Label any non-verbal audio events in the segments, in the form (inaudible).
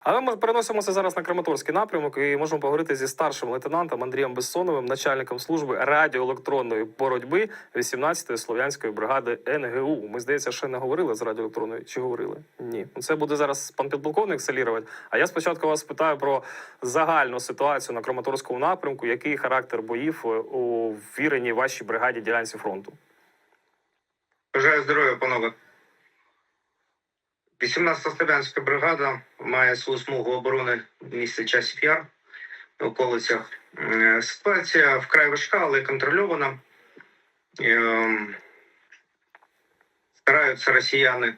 Але ми переносимося зараз на Краматорський напрямок і можемо поговорити зі старшим лейтенантом Андрієм Безсоновим, начальником служби радіоелектронної боротьби 18-ї слов'янської бригади НГУ. Ми здається, ще не говорили з радіоелектронної. Чи говорили? Ні. Ну, Це буде зараз пан підполковник селірувати. А я спочатку вас питаю про загальну ситуацію на Краматорському напрямку. Який характер боїв е, у віреній вашій бригаді ділянці фронту? Бажаю здоров'я, панове. 18-та Слов'янська бригада має свою смугу оборони в місті Часів Яр в околицях. Е, Ситуація вкрай важка, але контрольована. Ем, Стараються росіяни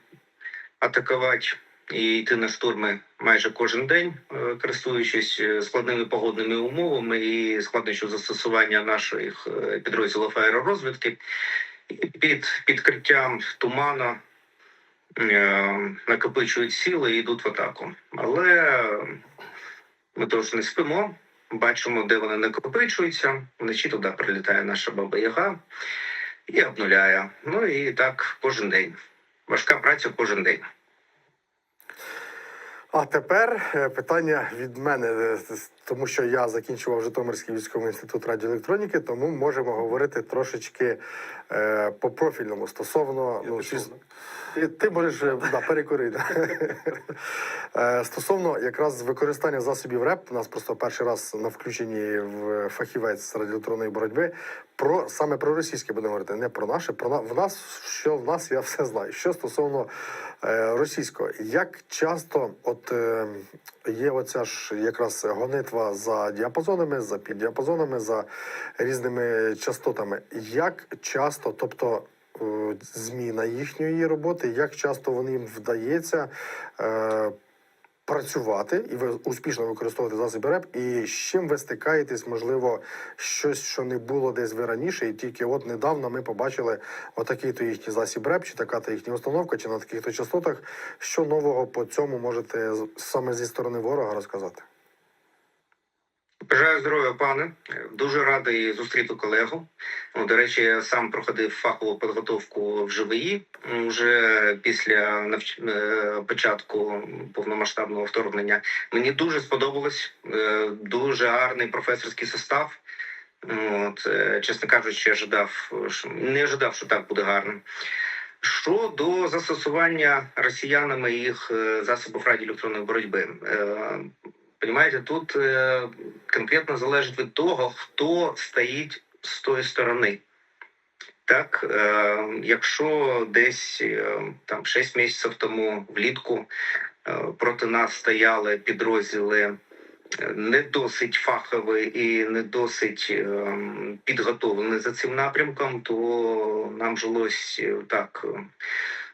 атакувати і йти на штурми майже кожен день, е, користуючись е, складними погодними умовами і складнощів застосування наших е, підрозділів аеророзвідки. Під підкриттям туману е, накопичують сили і йдуть в атаку. Але ми теж не спимо, бачимо, де вони накопичуються. Вночі туди прилітає наша баба Яга і обнуляє. Ну і так кожен день. Важка праця кожен день. А тепер е, питання від мене, е, тому що я закінчував Житомирський військовий інститут радіоелектроніки, тому можемо говорити трошечки е, по профільному стосовно ну, ти, ти можеш е, да, перекури. да. Е, Стосовно якраз використання засобів РЕП, у нас просто перший раз на включенні в фахівець радіоелектронної боротьби. Про саме про російське будемо говорити, не про наше. Про на в нас що в нас я все знаю. Що стосовно е, російського, як часто от е, є оця ж якраз гонитва за діапазонами, за піддіапазонами, за різними частотами. Як часто, тобто е, зміна їхньої роботи, як часто вони їм вдається е, працювати і ви успішно використовувати засоби РЕП, і з чим ви стикаєтесь, можливо, щось, що не було десь ви раніше, і тільки от недавно ми побачили отакий то їхній засіб РЕП, чи така то їхня установка, чи на таких то частотах. Що нового по цьому можете саме зі сторони ворога розказати? Бажаю здоров'я, пане. Дуже радий зустріти колегу. Ну, До речі, я сам проходив фахову підготовку в ЖВІ вже після навч... е, початку повномасштабного вторгнення. Мені дуже сподобалось. Е, Дуже гарний професорський состав. От, е, чесно кажучи, ожидав, не ожидав, що так буде гарно. Щодо застосування росіянами їх засобів радіоелектронної боротьби, Е, Понимаєте, тут е, конкретно залежить від того, хто стоїть з тої сторони. Так, е, якщо десь е, там 6 місяців тому влітку е, проти нас стояли підрозділи е, не досить фахові і не досить е, підготовлені за цим напрямком, то нам жилось е, так.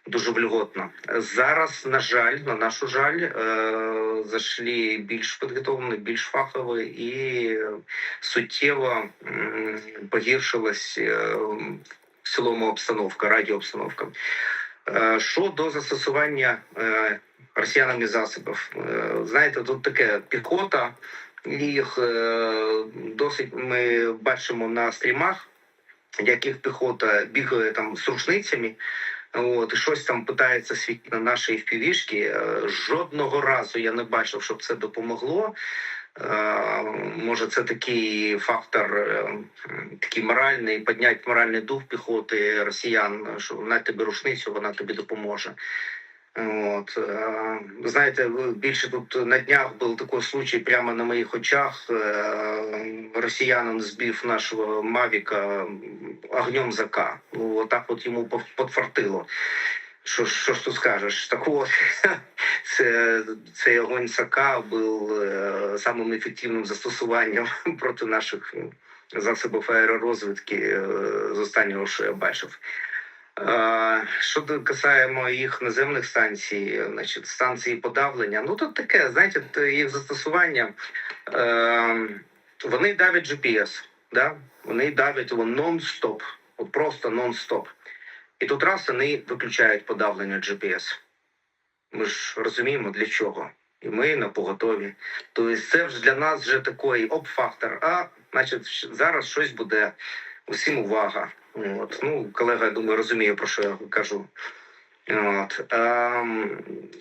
Дуже вільготно. Зараз, на жаль, на нашу жаль, е, зайшли більш підготовлені, більш фахові і суттєво погіршилась е, в цілому обстановка, радіообстановка. Е, Щодо застосування е, росіянами засобів, знаєте, тут таке піхота, їх досить ми бачимо на стрімах, як їх піхота бігає там з рушницями. От, щось там питається світ на наші впівішки. Жодного разу я не бачив, щоб це допомогло. Е, Може, це такий фактор, е, такий моральний, підняти моральний дух піхоти росіян, що на тобі рушницю, вона тобі допоможе. От, е, знаєте, більше тут на днях був такий случай прямо на моїх очах. Е, Росіянин збив нашого Мавіка огнем зака. Ну, отак от йому подфартило. Що, що ж тут скажеш? Так от, (laughs) це, цей огонь САКа був е, самим ефективним застосуванням (laughs) проти наших засобів аеророзвідки е, з останнього, що я бачив. Що касаємо їх наземних станцій, значить, станції подавлення, ну тут таке, знаєте, їх застосування, е, вони давлять GPS, да? вони давлять його нон-стоп, просто нон-стоп. І тут раз вони виключають подавлення GPS. Ми ж розуміємо для чого. І ми на поготові. Тобто це вже для нас вже такий оп-фактор. А значить, зараз щось буде. Усім увага. От. Ну, колега, я думаю, розуміє, про що я кажу. От. Ем,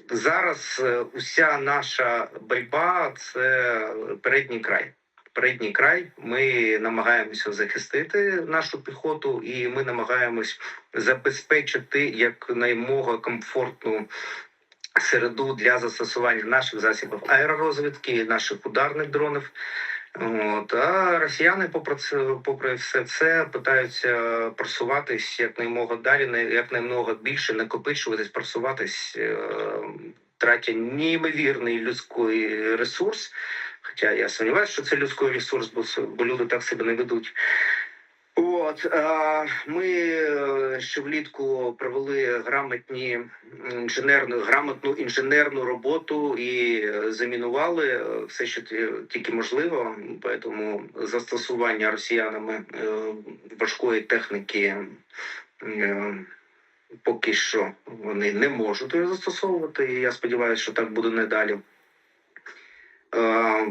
зараз е, уся наша боротьба це передній край. Передній край. Ми намагаємося захистити нашу піхоту, і ми намагаємось забезпечити якнаймога комфортну середу для застосування наших засобів аеророзвідки, наших ударних дронів. От, а росіяни, попри це, попри все це, питаються просуватись якнаймога далі, не- наймога більше, накопичуватись, просуватись, тратять тратя неймовірний людський ресурс. Хоча я сумніваюся, що це людський ресурс, бо люди так себе не ведуть. От ми е, ще влітку провели грамотні інженерну грамотну інженерну роботу і е, замінували е, все, що ті- тільки можливо. Тому застосування росіянами е, важкої техніки е, поки що вони не можуть застосовувати. І я сподіваюся, що так буде надалі. Е,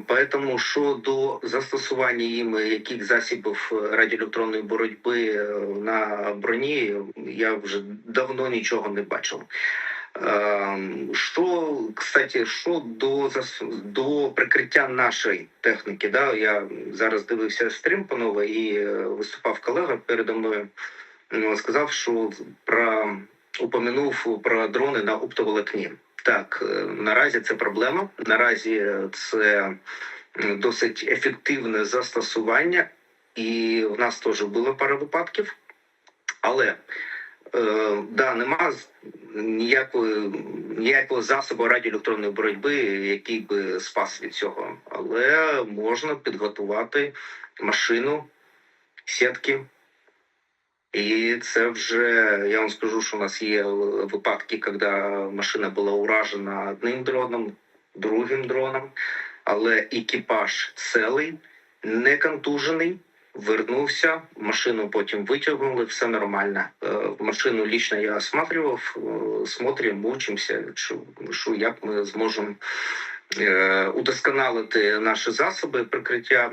Поэтому щодо застосування їм яких засобів радіоелектронної боротьби е, на броні, я вже давно нічого не бачив. Що, кстати, що до до прикриття нашої техніки, да, я зараз дивився стрім панове і е, виступав колега передо мною. Сказав, що про упомянув про дрони на оптоволокні. Так, е, наразі це проблема. Наразі це досить ефективне застосування, і в нас теж було пара випадків. Але е, да, нема ніякої, ніякого засобу радіоелектронної боротьби, який би спас від цього. Але можна підготувати машину, сітки. І це вже я вам скажу, що у нас є випадки, коли машина була уражена одним дроном, другим дроном, але екіпаж цілий, не контужений, вернувся, машину потім витягнули, все нормально. Е, Машину лично я осматривав, е, смотрим, учимося, що, що як ми зможемо е, удосконалити наші засоби прикриття.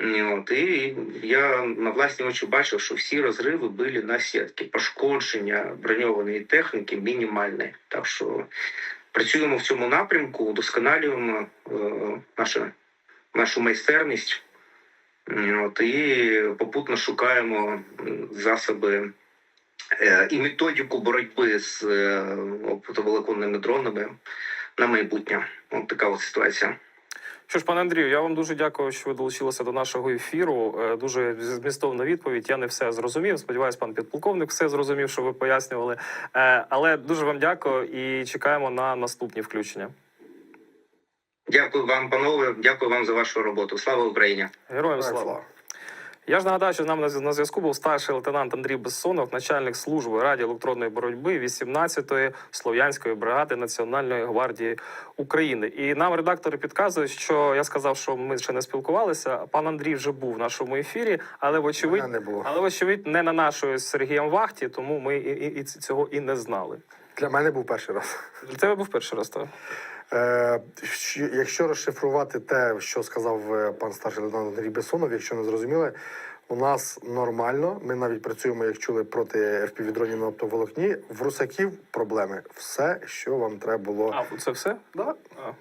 От, і я на власні очі бачив, що всі розриви були на сітки. Пошкодження броньованої техніки мінімальне. Так що працюємо в цьому напрямку, удосконалюємо е, нашу, нашу майстерність. От, і попутно шукаємо засоби е, і методику боротьби з е, оптоволоконними дронами на майбутнє. От така от ситуація. Що ж, пане Андрію, я вам дуже дякую, що ви долучилися до нашого ефіру. Е, Дуже змістовна відповідь. Я не все зрозумів. Сподіваюсь, пан підполковник все зрозумів, що ви пояснювали. Е, Але дуже вам дякую і чекаємо на наступні включення. Дякую вам, панове. Дякую вам за вашу роботу. Слава Україні! Героям слава. Я ж нагадаю, що з нами на- зв'язку був старший лейтенант Андрій Безсонов, начальник служби радіоелектронної боротьби 18-ї слов'янської бригади Національної гвардії України. І нам редактори підказують, що я сказав, що ми ще не спілкувалися. Пан Андрій вже був в нашому ефірі, але вочевидь, не але вочевидь не на нашої з Сергієм вахті, тому ми і, і, і цього і не знали. Для мене був перший раз. Для тебе був перший раз, так? Е, якщо розшифрувати те, що сказав е, пан старший лейтенант Андрій Бесонов, якщо не зрозуміли, у нас нормально. Ми навіть працюємо, як чули, проти FPV-дронів на оптоволокні. В русаків проблеми. Все, що вам треба було. А, це все? Да. А,